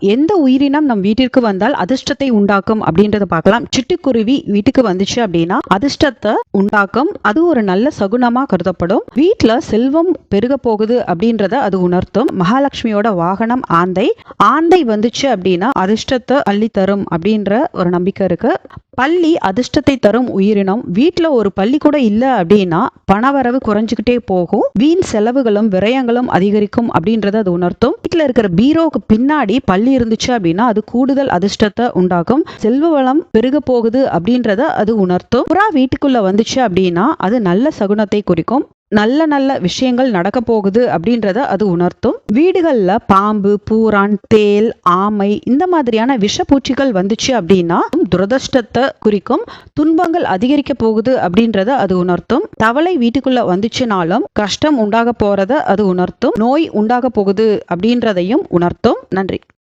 எந்த உயிரினம் நம் வீட்டிற்கு வந்தால் அதிர்ஷ்டத்தை உண்டாக்கும் அப்படின்றத பார்க்கலாம். சிட்டுக்குருவி வீட்டுக்கு வந்துச்சு அப்படின்னா அதிர்ஷ்டத்தை உண்டாக்கும். அது ஒரு நல்ல சகுனமா கருதப்படும். வீட்டுல செல்வம் பெருக போகுது அப்படின்றத அது உணர்த்தும். மகாலட்சுமியோட வாகனம் ஆந்தை. ஆந்தை வந்துச்சு அப்படின்னா அதிர்ஷ்டத்தை அள்ளி தரும் அப்படின்ற ஒரு நம்பிக்கை இருக்கு. பள்ளி அதிர்ஷ்டத்தை தரும் உயிரினம். வீட்டில் ஒரு பள்ளி கூட இல்லை அப்படின்னா பணவரவு குறைஞ்சிக்கிட்டே போகும். வீண் செலவுகளும் விரயங்களும் அதிகரிக்கும் அப்படின்றத அது உணர்த்தும். வீட்டில் இருக்கிற பீரோவுக்கு பின்னாடி பள்ளி இருந்துச்சு அப்படின்னா அது கூடுதல் அதிர்ஷ்டத்தை உண்டாக்கும். செல்வ வளம் பெருக போகுது அப்படின்றத அது உணர்த்தும். புறா வீட்டுக்குள்ள வந்துச்சு அப்படின்னா அது நல்ல சகுனத்தை குறிக்கும். நல்ல நல்ல விஷயங்கள் நடக்க போகுது அப்படின்றத அது உணர்த்தும். வீடுகளில் பாம்பு பூரான் தேல் ஆமை இந்த மாதிரியான விஷப்பூச்சிகள் வந்துச்சு அப்படின்னா துரதிருஷ்டத்தை குறிக்கும் துன்பங்கள் அதிகரிக்க போகுது அப்படின்றத அது உணர்த்தும். தவளை வீட்டுக்குள்ள வந்துச்சுனாலும் கஷ்டம் உண்டாக போறத அது உணர்த்தும். நோய் உண்டாக போகுது அப்படின்றதையும் உணர்த்தும். நன்றி.